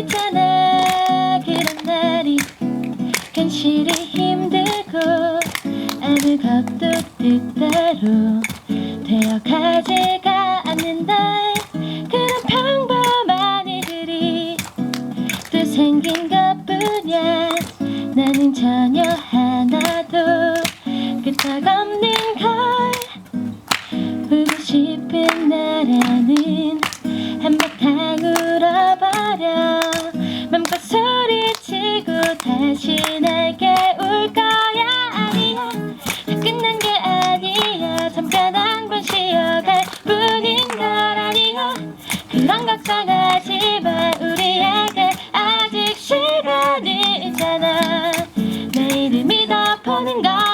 있잖아. 그런 날이 괜시리 힘들고 아무 것도 뜻대로 되어가지가 않는 날 그런 평범한 일들이 또 생긴 것뿐이야. 나는 전혀 하나도 끄떡없는 걸 보고 싶은 나라는 한바탕 울어버려. 다시 날게 울 거야 아니야. 다 끝난 게 아니야. 잠깐 한번 쉬어갈 뿐인 걸 아니야. 그런 걱정하지 마 우리에게 아직 시간이 있잖아. 내일을 믿어보는 걸